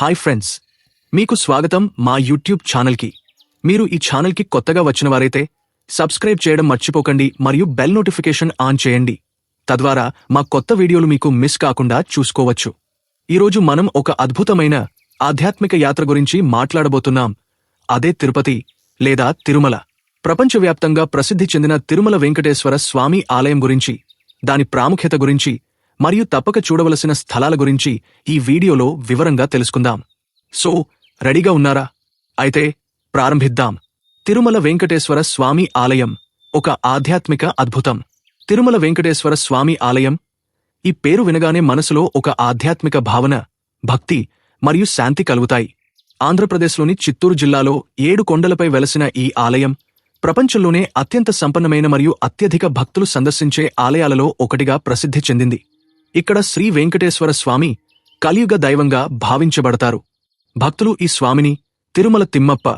Hi friends మీకు స్వాగతం మా యూట్యూబ్ ఛానల్కి. మీరు ఈ ఛానల్కి కొత్తగా వచ్చిన వారైతే సబ్స్క్రైబ్ చేయడం మర్చిపోకండి మరియు బెల్ నోటిఫికేషన్ ఆన్ చేయండి. తద్వారా మా కొత్త వీడియోలు మీకు మిస్ కాకుండా చూసుకోవచ్చు. ఈరోజు మనం ఒక అద్భుతమైన ఆధ్యాత్మిక యాత్ర గురించి మాట్లాడబోతున్నాం. అదే తిరుపతి లేదా తిరుమల. ప్రపంచవ్యాప్తంగా ప్రసిద్ధి చెందిన తిరుమల వెంకటేశ్వర స్వామి ఆలయం గురించి దాని ప్రాముఖ్యత గురించి మరియు తప్పక చూడవలసిన స్థలాల గురించి ఈ వీడియోలో వివరంగా తెలుసుకుందాం. సో రెడీగా ఉన్నారా? అయితే ప్రారంభిద్దాం. తిరుమల వెంకటేశ్వర స్వామి ఆలయం ఒక ఆధ్యాత్మిక అద్భుతం. తిరుమల వెంకటేశ్వర స్వామి ఆలయం ఈ పేరు వినగానే మనసులో ఒక ఆధ్యాత్మిక భావన భక్తి మరియు శాంతి కలుగుతాయి. ఆంధ్రప్రదేశ్లోని చిత్తూరు జిల్లాలో ఏడు కొండలపై వెలసిన ఈ ఆలయం ప్రపంచంలోనే అత్యంత సంపన్నమైన మరియు అత్యధిక భక్తులు సందర్శించే ఆలయాలలో ఒకటిగా ప్రసిద్ధి చెందింది. ఇక్కడ శ్రీ వెంకటేశ్వర స్వామి కలియుగ దైవంగా భావించబడతారు. భక్తులు ఈ స్వామిని తిరుమల తిమ్మప్ప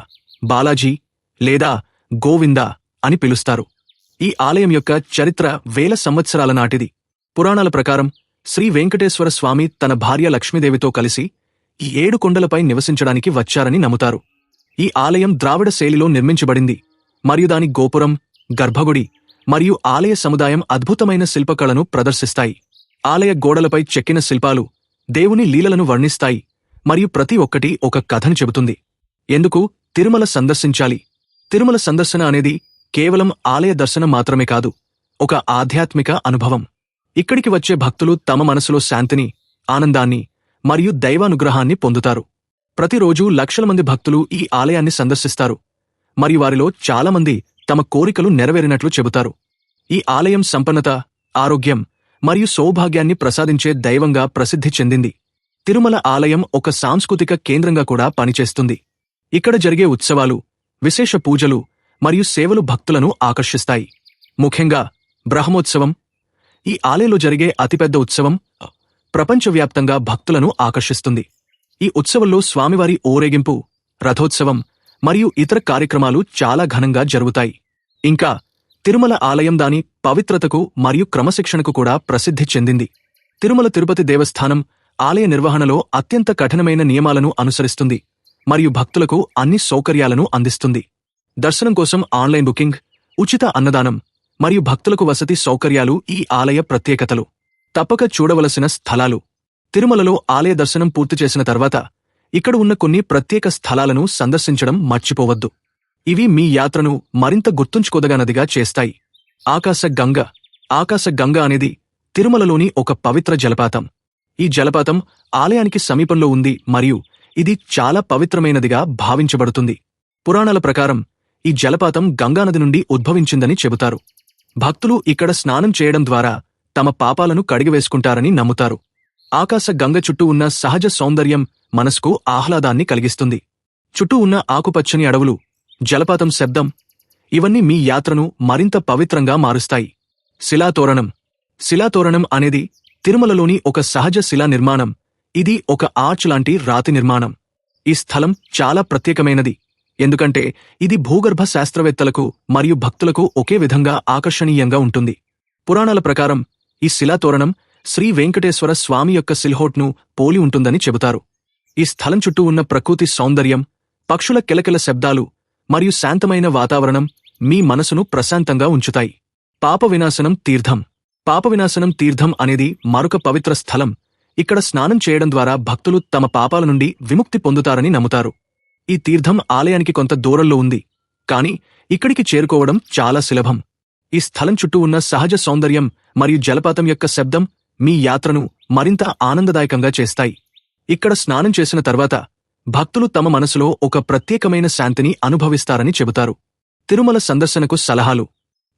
బాలాజీ లేదా గోవింద అని పిలుస్తారు. ఈ ఆలయం యొక్క చరిత్ర వేల సంవత్సరాల నాటిది. పురాణాల ప్రకారం శ్రీ వెంకటేశ్వర స్వామి తన భార్య లక్ష్మీదేవితో కలిసి ఈ ఏడు కొండలపై నివసించడానికి వచ్చారని నమ్ముతారు. ఈ ఆలయం ద్రావిడ శైలిలో నిర్మించబడింది. మరియు దాని గోపురం గర్భగుడి మరియు ఆలయ సముదాయం అద్భుతమైన శిల్పకళను ప్రదర్శిస్తాయి. ఆలయ గోడలపై చెక్కిన శిల్పాలు దేవుని లీలలను వర్ణిస్తాయి మరియు ప్రతి ఒక్కటి ఒక కథను చెబుతుంది. ఎందుకు? తిరుమల సందర్శించాలి. తిరుమల సందర్శన అనేది కేవలం ఆలయ దర్శనం మాత్రమే కాదు ఒక ఆధ్యాత్మిక అనుభవం. ఇక్కడికి వచ్చే భక్తులు తమ మనసులో శాంతిని ఆనందాన్ని మరియు దైవానుగ్రహాన్ని పొందుతారు. ప్రతిరోజూ లక్షల మంది భక్తులు ఈ ఆలయాన్ని సందర్శిస్తారు. మరియు వారిలో చాలామంది తమ కోరికలు నెరవేరినట్లు చెబుతారు. ఈ ఆలయం సంపన్నత ఆరోగ్యం మరియు సౌభాగ్యాన్ని ప్రసాదించే దైవంగా ప్రసిద్ధి చెందింది. తిరుమల ఆలయం ఒక సాంస్కృతిక కేంద్రంగా కూడా పనిచేస్తుంది. ఇక్కడ జరిగే ఉత్సవాలు విశేష పూజలు మరియు సేవలు భక్తులను ఆకర్షిస్తాయి. ముఖ్యంగా బ్రహ్మోత్సవం ఈ ఆలయంలో జరిగే అతిపెద్ద ఉత్సవం ప్రపంచవ్యాప్తంగా భక్తులను ఆకర్షిస్తుంది. ఈ ఉత్సవంలో స్వామివారి ఊరేగింపు రథోత్సవం మరియు ఇతర కార్యక్రమాలు చాలా ఘనంగా జరుగుతాయి. ఇంకా తిరుమల ఆలయం దాని పవిత్రతకు మరియు క్రమశిక్షణకు కూడా ప్రసిద్ధి చెందింది. తిరుమల తిరుపతి దేవస్థానం ఆలయ నిర్వహణలో అత్యంత కఠినమైన నియమాలను అనుసరిస్తుంది మరియు భక్తులకు అన్ని సౌకర్యాలను అందిస్తుంది. దర్శనం కోసం ఆన్లైన్ బుకింగ్ ఉచిత అన్నదానం మరియు భక్తులకు వసతి సౌకర్యాలు ఈ ఆలయ ప్రత్యేకతలు. తప్పక చూడవలసిన స్థలాలు. తిరుమలలో ఆలయ దర్శనం పూర్తి చేసిన తర్వాత ఇక్కడ ఉన్న కొన్ని ప్రత్యేక స్థలాలను సందర్శించడం మర్చిపోవద్దు. ఇవి మీ యాత్రను మరింత గుర్తుంచుకోదగనదిగా చేస్తాయి. ఆకాశగంగ ఆకాశగంగ అనేది తిరుమలలోని ఒక పవిత్ర జలపాతం. ఈ జలపాతం ఆలయానికి సమీపంలో ఉంది మరియు ఇది చాలా పవిత్రమైనదిగా భావించబడుతుంది. పురాణాల ప్రకారం ఈ జలపాతం గంగానది నుండి ఉద్భవించిందని చెబుతారు. భక్తులు ఇక్కడ స్నానం చేయడం ద్వారా తమ పాపాలను కడిగివేసుకుంటారని నమ్ముతారు. ఆకాశ గంగ చుట్టూ ఉన్న సహజ సౌందర్యం మనసుకు ఆహ్లాదాన్ని కలిగిస్తుంది. చుట్టూ ఉన్న ఆకుపచ్చని అడవులు జలపాతం శబ్దం ఇవన్నీ మీ యాత్రను మరింత పవిత్రంగా మారుస్తాయి. శిలాతోరణం. శిలాతోరణం అనేది తిరుమలలోని ఒక సహజ శిలా నిర్మాణం. ఇది ఒక ఆర్చ్ లాంటి రాతి నిర్మాణం. ఈ స్థలం చాలా ప్రత్యేకమైనది. ఎందుకంటే ఇది భూగర్భ శాస్త్రవేత్తలకు మరియు భక్తులకు ఒకే విధంగా ఆకర్షణీయంగా ఉంటుంది. పురాణాల ప్రకారం ఈ శిలాతోరణం శ్రీ వెంకటేశ్వర స్వామి యొక్క సిల్హోట్ను పోలి ఉంటుందని చెబుతారు. ఈ స్థలం చుట్టూ ఉన్న ప్రకృతి సౌందర్యం పక్షుల కిలకిల శబ్దాలు మరియు శాంతమైన వాతావరణం మీ మనసును ప్రశాంతంగా ఉంచుతాయి. పాప వినాశనం తీర్థం. పాప వినాశనం తీర్థం అనేది మరొక పవిత్ర స్థలం. ఇక్కడ స్నానం చేయడం ద్వారా భక్తులు తమ పాపాల నుండి విముక్తి పొందుతారని నమ్ముతారు. ఈ తీర్థం ఆలయానికి కొంత దూరంలో ఉంది. కాని ఇక్కడికి చేరుకోవడం చాలా సులభం. ఈ స్థలం చుట్టూ ఉన్న సహజ సౌందర్యం మరియు జలపాతం యొక్క శబ్దం మీ యాత్రను మరింత ఆనందదాయకంగా చేస్తాయి. ఇక్కడ స్నానం చేసిన తర్వాత భక్తులు తమ మనసులో ఒక ప్రత్యేకమైన శాంతిని అనుభవిస్తారని చెబుతారు. తిరుమల సందర్శనకు సలహాలు.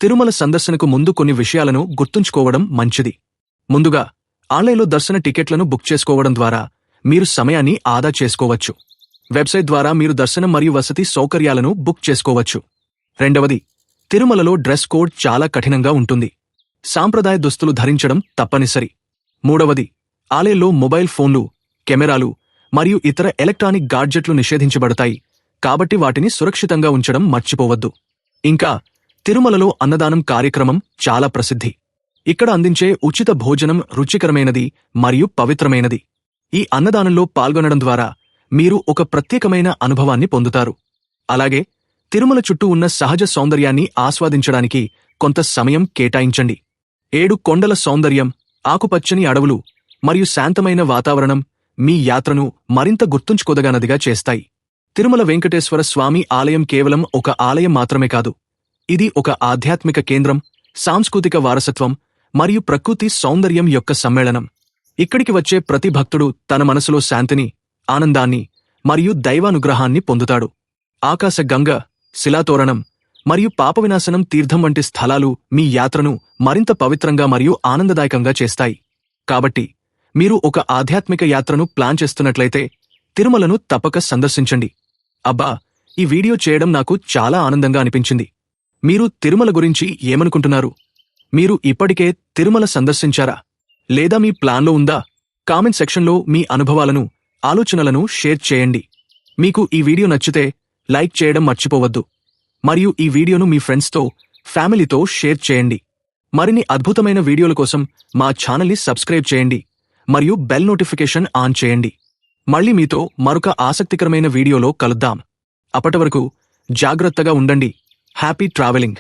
తిరుమల సందర్శనకు ముందు కొన్ని విషయాలను గుర్తుంచుకోవడం మంచిది. ముందుగా ఆన్లైన్లో దర్శన టికెట్లను బుక్ చేసుకోవడం ద్వారా మీరు సమయాన్ని ఆదా చేసుకోవచ్చు. వెబ్సైట్ ద్వారా మీరు దర్శనం మరియు వసతి సౌకర్యాలను బుక్ చేసుకోవచ్చు. రెండవది తిరుమలలో డ్రెస్ కోడ్ చాలా కఠినంగా ఉంటుంది. సాంప్రదాయ దుస్తులు ధరించడం తప్పనిసరి. మూడవది ఆలయంలో మొబైల్ ఫోన్లు కెమెరాలు మరియు ఇతర ఎలక్ట్రానిక్ గాడ్జెట్లు నిషేధించబడతాయి. కాబట్టి వాటిని సురక్షితంగా ఉంచడం మర్చిపోవద్దు. ఇంకా తిరుమలలో అన్నదానం కార్యక్రమం చాలా ప్రసిద్ధి. ఇక్కడ అందించే ఉచిత భోజనం రుచికరమైనది మరియు పవిత్రమైనది. ఈ అన్నదానంలో పాల్గొనడం ద్వారా మీరు ఒక ప్రత్యేకమైన అనుభవాన్ని పొందుతారు. అలాగే తిరుమల చుట్టూ ఉన్న సహజ సౌందర్యాన్ని ఆస్వాదించడానికి కొంత సమయం కేటాయించండి. ఏడు కొండల సౌందర్యం ఆకుపచ్చని అడవులు మరియు శాంతమైన వాతావరణం మీ యాత్రను మరింత గుర్తుంచుకోదగానదిగా చేస్తాయి. తిరుమల వెంకటేశ్వర స్వామి ఆలయం కేవలం ఒక ఆలయం మాత్రమే కాదు. ఇది ఒక ఆధ్యాత్మిక కేంద్రం సాంస్కృతిక వారసత్వం మరియు ప్రకృతి సౌందర్యం యొక్క సమ్మేళనం. ఇక్కడికి వచ్చే ప్రతి భక్తుడు తన మనసులో శాంతిని ఆనందాన్ని మరియు దైవానుగ్రహాన్ని పొందుతాడు. ఆకాశగంగ శిలాతోరణం మరియు పాపవినాశనం తీర్థం వంటి స్థలాలు మీ యాత్రను మరింత పవిత్రంగా మరియు ఆనందదాయకంగా చేస్తాయి. కాబట్టి మీరు ఒక ఆధ్యాత్మిక యాత్రను ప్లాన్ చేస్తున్నట్లయితే తిరుమలను తప్పక సందర్శించండి. అబ్బా ఈ వీడియో చేయడం నాకు చాలా ఆనందంగా అనిపించింది. మీరు తిరుమల గురించి ఏమనుకుంటున్నారు? మీరు ఇప్పటికే తిరుమల సందర్శించారా? లేదా మీ ప్లాన్లో ఉందా? కామెంట్ సెక్షన్లో మీ అనుభవాలను ఆలోచనలను షేర్ చేయండి. మీకు ఈ వీడియో నచ్చితే లైక్ చేయడం మర్చిపోవద్దు. మరియు ఈ వీడియోను మీ ఫ్రెండ్స్తో ఫ్యామిలీతో షేర్ చేయండి. మరిన్ని అద్భుతమైన వీడియోల కోసం మా ఛానల్ని సబ్స్క్రైబ్ చేయండి. మరియు బెల్ నోటిఫికేషన్ ఆన్ చేయండి. మళ్ళీ మీతో మరొక ఆసక్తికరమైన వీడియోలో కలుద్దాం. అప్పటి వరకు జాగ్రత్తగా ఉండండి. Happy travelling.